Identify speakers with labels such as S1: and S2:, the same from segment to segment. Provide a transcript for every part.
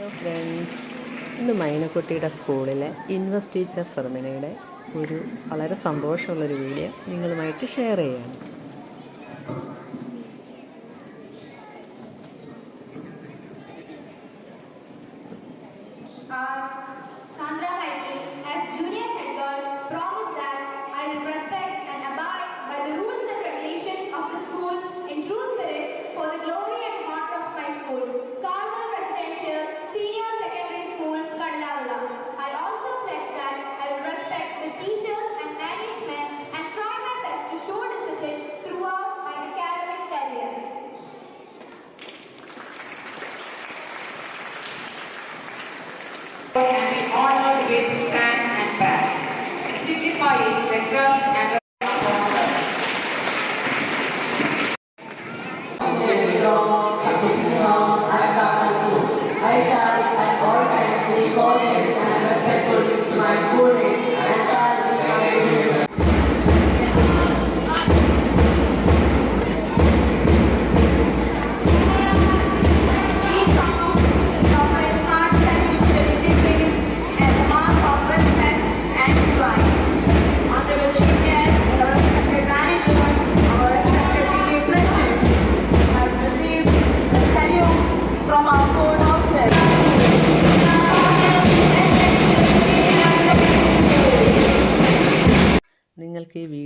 S1: Hello friends ഇന്ന് മൈനക്കുട്ടിയുടെ സ്കൂളിലെ invest teacher സെറമണിയുടെ ഒരു വളരെ സന്തോഷമുള്ളൊരു വീഡിയോ നിങ്ങളുമായിട്ട് ഷെയർ ചെയ്യാണ്.
S2: Sandra
S3: can be honored with sand and bags, signifying the trust and the I shall at and respectful to my schoolmates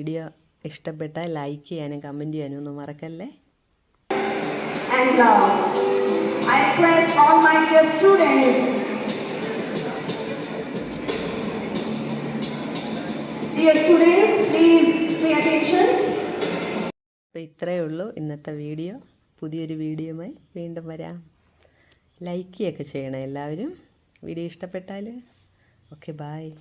S1: video ഇഷ്ടപ്പെട്ടാൽ like ചെയ്യാനും കമന്റ് ചെയ്യാനും ഒന്നും മറക്കല്ലേ?
S4: And love. I request all my dear students, dear students, please pay attention.
S1: അപ്പോൾ ഇത്രയേ ഉള്ളൂ ഇന്നത്തെ video. പുതിയൊരു വീഡിയോയുമായി വീണ്ടും വരാം. ലൈക്ക് ഒക്കെ ചെയ്യണം എല്ലാവരും. വീഡിയോ ഇഷ്ടപ്പെട്ടാൽ. Okay bye